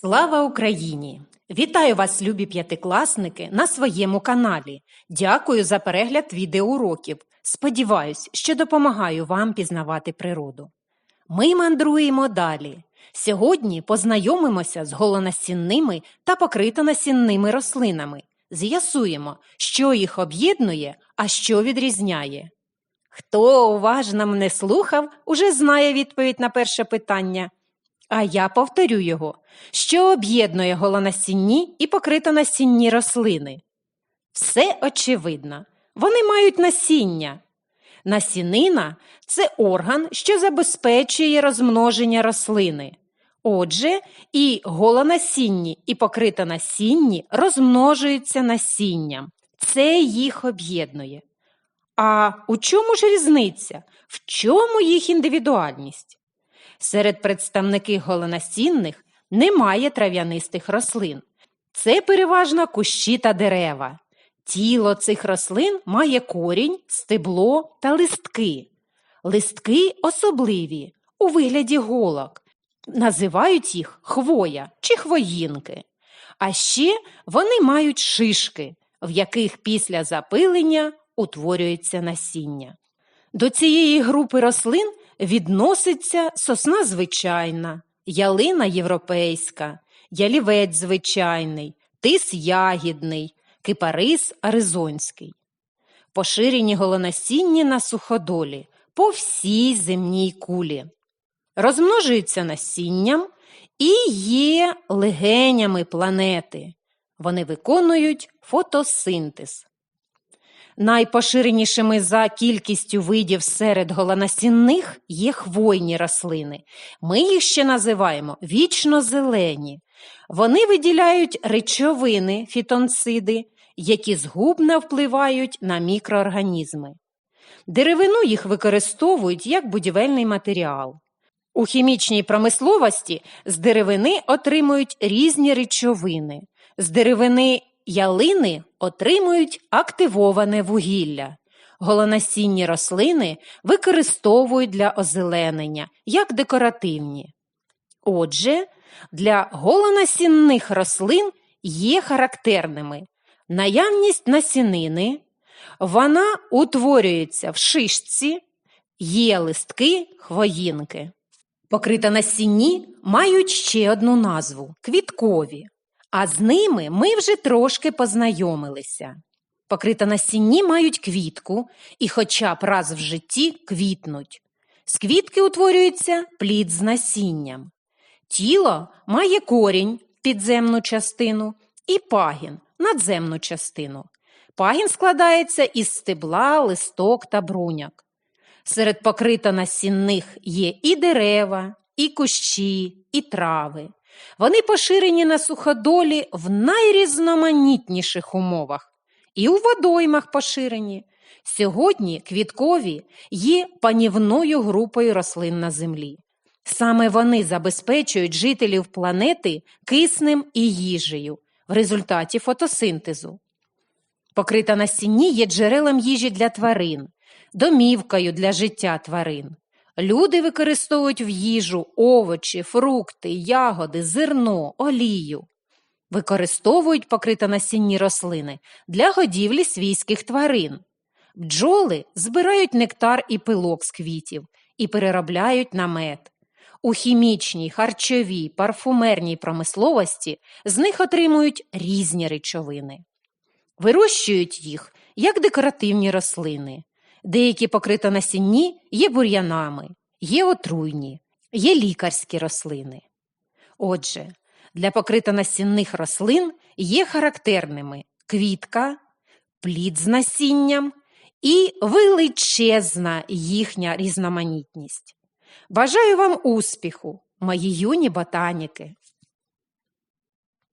Слава Україні! Вітаю вас, любі п'ятикласники, на своєму каналі. Дякую за перегляд відеоуроків. Сподіваюсь, що допомагаю вам пізнавати природу. Ми мандруємо далі. Сьогодні познайомимося з голонасінними та покритонасінними рослинами. З'ясуємо, що їх об'єднує, а що відрізняє. Хто уважно мене слухав, уже знає відповідь на перше питання. А я повторю його, що об'єднує голонасінні і покритонасінні рослини. Все очевидно. Вони мають насіння. Насінина це орган, що забезпечує розмноження рослини. Отже, і голонасінні, і покритонасінні розмножуються насінням. Це їх об'єднує. А у чому ж різниця? В чому їх індивідуальність? Серед представників голонасінних немає трав'янистих рослин. Це переважно кущі та дерева. Тіло цих рослин має корінь, стебло та листки. Листки особливі у вигляді голок. Називають їх хвоя чи хвоїнки. А ще вони мають шишки, в яких після запилення утворюється насіння. До цієї групи рослин відноситься сосна звичайна, ялина європейська, ялівець звичайний, тис ягідний, кипарис аризонський. Поширені голонасінні на суходолі по всій земній кулі. Розмножуються насінням і є легенями планети. Вони виконують фотосинтез. Найпоширенішими за кількістю видів серед голонасінних є хвойні рослини. Ми їх ще називаємо вічнозелені. Вони виділяють речовини фітонциди, які згубно впливають на мікроорганізми. Деревину їх використовують як будівельний матеріал. У хімічній промисловості з деревини отримують різні речовини. З деревини ялини отримують активоване вугілля. Голонасінні рослини використовують для озеленення як декоративні. Отже, для голонасінних рослин є характерними наявність насінини, вона утворюється в шишці, є листки хвоїнки. Покритонасінні мають ще одну назву квіткові, а з ними ми вже трошки познайомилися. Покритонасінні мають квітку і хоча б раз в житті квітнуть. З квітки утворюється плід з насінням. Тіло має корінь підземну частину і пагін надземну частину. Пагін складається із стебла, листок та бруняк. Серед покритонасінних є і дерева, і кущі, і трави. Вони поширені на суходолі в найрізноманітніших умовах, і у водоймах поширені. Сьогодні квіткові є панівною групою рослин на землі. Саме вони забезпечують жителів планети киснем і їжею в результаті фотосинтезу. Покрита насінні є джерелом їжі для тварин, домівкою для життя тварин. Люди використовують в їжу овочі, фрукти, ягоди, зерно, олію. Використовують покритонасінні рослини для годівлі свійських тварин. Бджоли збирають нектар і пилок з квітів і переробляють на мед. У хімічній, харчовій, парфумерній промисловості з них отримують різні речовини. Вирощують їх як декоративні рослини. Деякі покритонасінні є бур'янами, є отруйні, є лікарські рослини. Отже, для покритонасінних рослин є характерними квітка, плід з насінням і величезна їхня різноманітність. Бажаю вам успіху, мої юні ботаніки!